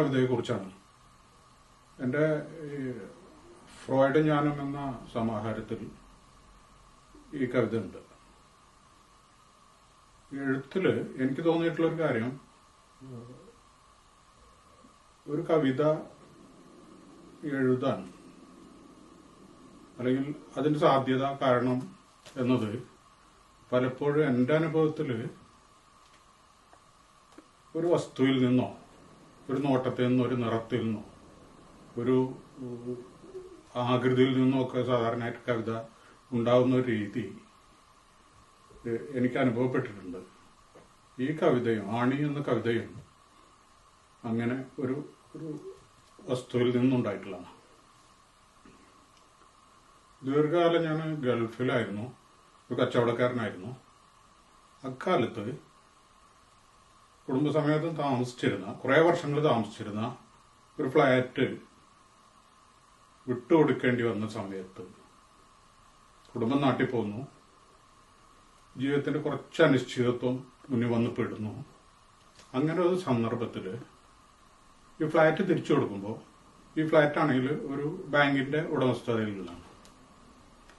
കവിതയെക്കുറിച്ചാണ്. എന്റെ ഫ്രോയിഡ് ജ്ഞാനം എന്ന സമാഹാരത്തിൽ ഈ കവിത ഉണ്ട്. എഴുത്തിൽ എനിക്ക് തോന്നിയിട്ടുള്ളൊരു കാര്യം ഒരു കവിത എഴുതാൻ അല്ലെങ്കിൽ അതിന്റെ സാധ്യത കാരണം എന്നത് പലപ്പോഴും എന്റെ അനുഭവത്തിൽ ഒരു വസ്തുവിൽ നിന്നോ ഒരു നോട്ടത്തിൽ നിന്നോ ഒരു നിറത്തിൽ നിന്നോ ഒരു ആകൃതിയിൽ നിന്നോ ഒക്കെ സാധാരണയായിട്ട് കവിത ഉണ്ടാവുന്ന ഒരു രീതി എനിക്ക് അനുഭവപ്പെട്ടിട്ടുണ്ട്. ഈ കവിതയും ആണി എന്ന കവിതയും അങ്ങനെ ഒരു ഒരു വസ്തുവിൽ നിന്നുണ്ടായിട്ടുള്ളതാണ്. ദീർഘകാലം ഞാൻ ഗൾഫിലായിരുന്നു ഒരു കച്ചവടക്കാരനായിരുന്നു. അക്കാലത്ത് കുടുംബസമേതം താമസിച്ചിരുന്ന കുറേ വർഷങ്ങൾ താമസിച്ചിരുന്ന ഒരു ഫ്ലാറ്റ് വിട്ടുകൊടുക്കേണ്ടി വന്ന സമയത്ത് കുടുംബം നാട്ടിൽ പോന്നു. ജീവിതത്തിന്റെ കുറച്ച് അനിശ്ചിതത്വം മുന്നിൽ വന്ന് പെടുന്നു. അങ്ങനെ ഒരു സന്ദർഭത്തിൽ ഈ ഫ്ലാറ്റ് തിരിച്ചു കൊടുക്കുമ്പോൾ ഈ ഫ്ലാറ്റ് ആണെങ്കിൽ ഒരു ബാങ്കിന്റെ ഉടമസ്ഥതയിലുള്ളതാണ്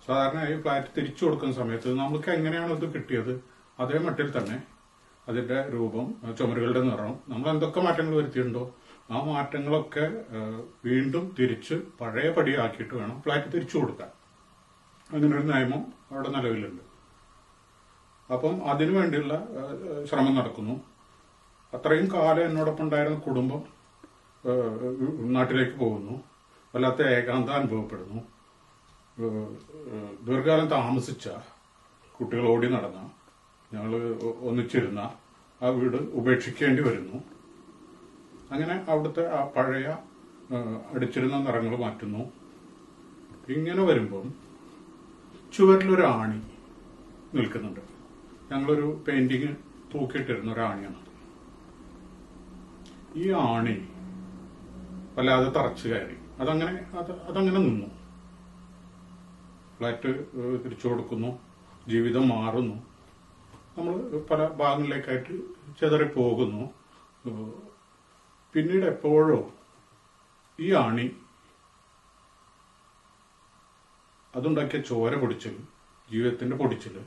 സാധാരണ ഈ ഫ്ലാറ്റ് തിരിച്ചു കൊടുക്കുന്ന സമയത്ത് നമുക്ക് എങ്ങനെയാണോ ഇത് കിട്ടിയത്? അതേ മട്ടിൽ തന്നെ അതിന്റെ രൂപം ചുമരുകളുടെ നിറം. നമ്മൾ എന്തൊക്കെ മാറ്റങ്ങൾ വരുത്തിയിട്ടുണ്ടോ? ആ മാറ്റങ്ങളൊക്കെ വീണ്ടും തിരിച്ച് പഴയ പടിയാക്കിയിട്ട് വേണം ഫ്ലാറ്റ് തിരിച്ചു കൊടുക്കാൻ. അങ്ങനെ ഒരു നിയമം അവിടെ നിലവിലുണ്ട്. അപ്പം അതിനു വേണ്ടിയുള്ള ശ്രമം നടക്കുന്നു. അത്രയും കാലം എന്നോടൊപ്പം ഉണ്ടായിരുന്ന കുടുംബം നാട്ടിലേക്ക് പോകുന്നു. വല്ലാത്ത ഏകാന്തം അനുഭവപ്പെടുന്നു. ദീർഘകാലം താമസിച്ച കുട്ടികൾ ഓടി നടന്ന. ഞങ്ങൾ ഒന്നിച്ചിരുന്ന ആ വീട് ഉപേക്ഷിക്കേണ്ടി വരുന്നു. അങ്ങനെ അവിടുത്തെ ആ പഴയ അടിച്ചിരുന്ന നിറങ്ങൾ മാറ്റുന്നു. ഇങ്ങനെ വരുമ്പം ചുവരിലൊരു ആണി നിൽക്കുന്നുണ്ട്. ഞങ്ങളൊരു പെയിന്റിങ് തൂക്കിയിട്ടിരുന്ന ഒരു ആണിയാണ്. ഈ ആണി വല്ലാതെ തറച്ചു കയറി. അതങ്ങനെ അത് അതങ്ങനെ നിന്നു. ഫ്ലാറ്റ് തിരിച്ചു കൊടുക്കുന്നു. ജീവിതം മാറുന്നു. നമ്മൾ പല ഭാഗങ്ങളിലേക്കായിട്ട് ചെതറി പോകുന്നു. പിന്നീട് എപ്പോഴോ ഈ ആണി അതുണ്ടാക്കിയ ചോര പൊടിച്ചൽ ജീവിതത്തിന്റെ പൊടിച്ചൽ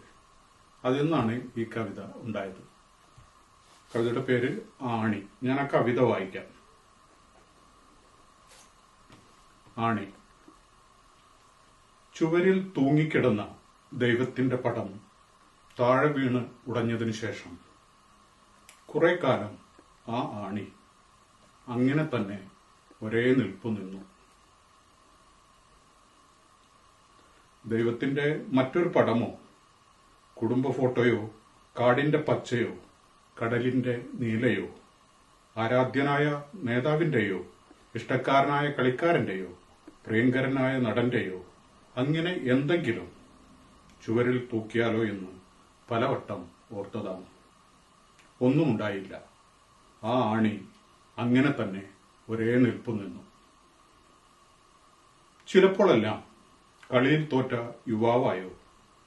അതിൽ നിന്നാണ് ഈ കവിത ഉണ്ടായത്. കവിതയുടെ പേര് ആണി. ഞാൻ ആ കവിത വായിക്കാം. ആണി. ചുവരിൽ തൂങ്ങിക്കിടന്ന ദൈവത്തിന്റെ പടം താഴെ വീണ് ഉടഞ്ഞതിനു ശേഷം കുറെ കാലം ആ ആണി അങ്ങനെ തന്നെ ഒരേ നിൽപ്പു നിന്നു. ദൈവത്തിന്റെ മറ്റൊരു പടമോ കുടുംബ ഫോട്ടോയോ കാടിന്റെ പച്ചയോ കടലിന്റെ നീലയോ ആരാധ്യനായ നേതാവിന്റെയോ ഇഷ്ടക്കാരനായ കളിക്കാരന്റെയോ പ്രിയങ്കരനായ നടന്റെയോ അങ്ങനെ എന്തെങ്കിലും ചുവരിൽ തൂക്കിയാലോ എന്ന് പലവട്ടം ഓർത്തതാണ് ഒന്നും ഉണ്ടായില്ല. ആ ആണി അങ്ങനെ തന്നെ ഒരേ നിൽപ്പു നിന്നു. ചിലപ്പോഴെല്ലാം കളിയിൽ തോറ്റ യുവാവായോ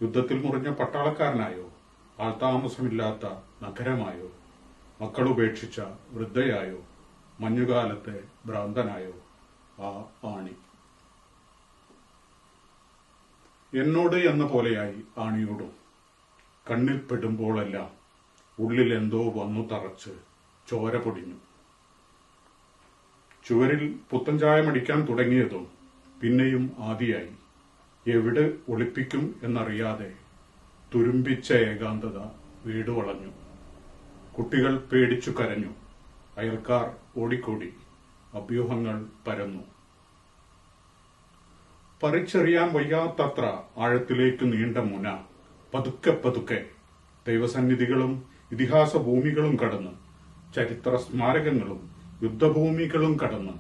യുദ്ധത്തിൽ മുറിഞ്ഞ പട്ടാളക്കാരനായോ ആൾതാമസമില്ലാത്ത നഗരമായോ മക്കളുപേക്ഷിച്ച വൃദ്ധയായോ മഞ്ഞുകാലത്തെ ഭ്രാന്തനായോ ആ ആണി. എന്നോട് എന്ന പോലെയായി ആണിയോടും കണ്ണിൽ പെടുമ്പോഴെല്ലാം ഉള്ളിൽ എന്തോ വന്നു തറച്ച് ചോര പൊടിഞ്ഞു. ചുവരിൽ പുത്തൻ ചായമടിക്കാൻ തുടങ്ങിയതും പിന്നെയും ആദിയായി. എവിടെ ഒളിപ്പിക്കും എന്നറിയാതെ തുരുമ്പിച്ച ഏകാന്തത വീട് വളഞ്ഞു. കുട്ടികൾ പേടിച്ചു കരഞ്ഞു. അയൽക്കാർ ഓടിക്കോടി. അഭ്യൂഹങ്ങൾ പരന്നു. പറിച്ചെറിയാൻ വയ്യാത്തത്ര ആഴത്തിലേക്ക് നീണ്ട മുന. പതുക്കെ പതുക്കെ ദൈവസന്നിധികളും ഇതിഹാസ ഭൂമികളും കടന്ന് ചരിത്ര സ്മാരകങ്ങളും യുദ്ധഭൂമികളും കടന്ന്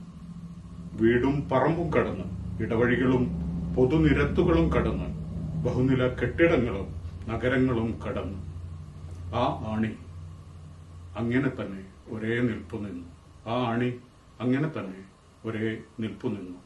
വീടും പറമ്പും കടന്ന് ഇടവഴികളും പൊതുനിരത്തുകളും കടന്ന് ബഹുനില കെട്ടിടങ്ങളും നഗരങ്ങളും കടന്ന്. ആ ആണി അങ്ങനെ തന്നെ ഒരേ നിൽപ്പു നിന്നു ആ ആണി അങ്ങനെ തന്നെ ഒരേ നിൽപ്പു നിന്നു